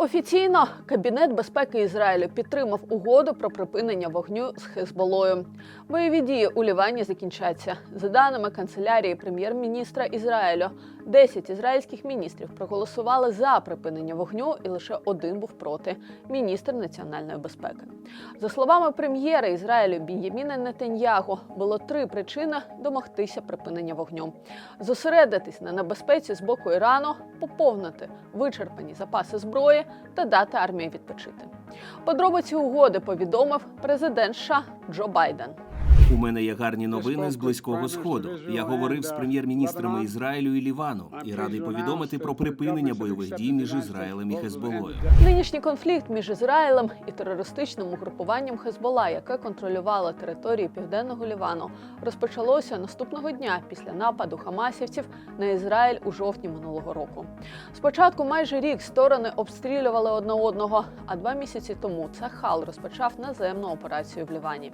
Офіційно Кабінет безпеки Ізраїлю підтримав угоду про припинення вогню з Хезболою. Бойові дії у Лівані закінчаться. За даними канцелярії прем'єр-міністра Ізраїлю, 10 ізраїльських міністрів проголосували за припинення вогню, і лише один був проти міністр національної безпеки. За словами прем'єра Ізраїлю Бін'яміна Нетаньягу, було три причини домогтися припинення вогню: зосередитись на небезпеці з боку Ірану, поповнити вичерпані запаси зброї та дати армії відпочити. Подробиці угоди повідомив президент США Джо Байден. У мене є гарні новини з близького сходу. Я говорив з прем'єр-міністрами Ізраїлю і Лівану і радий повідомити про припинення бойових дій між Ізраїлем і Хезболою. Нинішній конфлікт між Ізраїлем і терористичним угрупуванням Хезбола, яке контролювало території південного Лівану, розпочалося наступного дня після нападу хамасівців на Ізраїль у жовтні минулого року. Спочатку майже рік сторони обстрілювали одне одного, а два місяці тому Цахал розпочав наземну операцію в Лівані.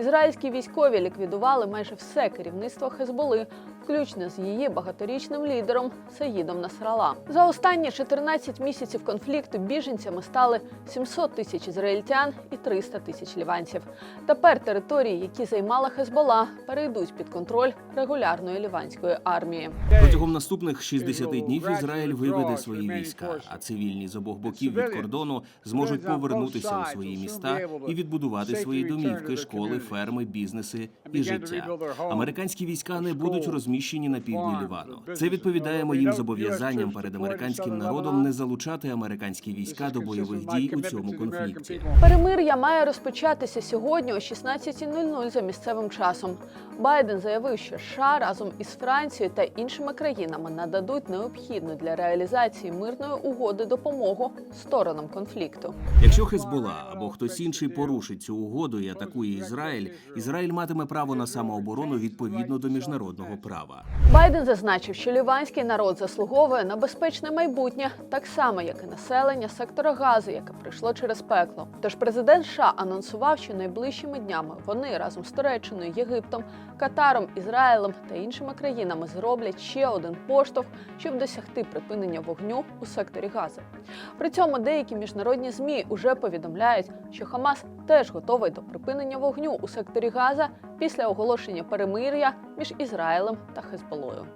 Ізраїльські військові ліквідували майже все керівництво Хезболи, включно з її багаторічним лідером Саїдом Насрала. За останні 14 місяців конфлікту біженцями стали 700 тисяч ізраїльтян і 300 тисяч ліванців. Тепер території, які займала Хезбола, перейдуть під контроль регулярної ліванської армії. Протягом наступних 60 днів Ізраїль виведе свої війська, а цивільні з обох боків від кордону зможуть повернутися у свої міста і відбудувати свої домівки, школи, ферми, бізнеси і життя. Американські війська не будуть розміщені на півдні Лівану. Це відповідає моїм зобов'язанням перед американським народом не залучати американські війська до бойових дій у цьому конфлікті. Перемир'я має розпочатися сьогодні о 16.00 за місцевим часом. Байден заявив, що США разом із Францією та іншими країнами нададуть необхідну для реалізації мирної угоди допомогу сторонам конфлікту. Якщо Хезбола або хтось інший порушить цю угоду і атакує Ізраїль, Ізраїль матиме право на самооборону відповідно до міжнародного права. Байден зазначив, що ліванський народ заслуговує на безпечне майбутнє, так само як і населення сектора газу, яке прийшло через пекло. Тож президент США анонсував, що найближчими днями вони разом з Туреччиною, Єгиптом, Катаром, Ізраїлем та іншими країнами зроблять ще один поштовх, щоб досягти припинення вогню у секторі Гази. При цьому деякі міжнародні змі уже повідомляють, що Хамас теж готовий до припинення вогню у секторі Газа після оголошення перемир'я між Ізраїлем та Хезболою.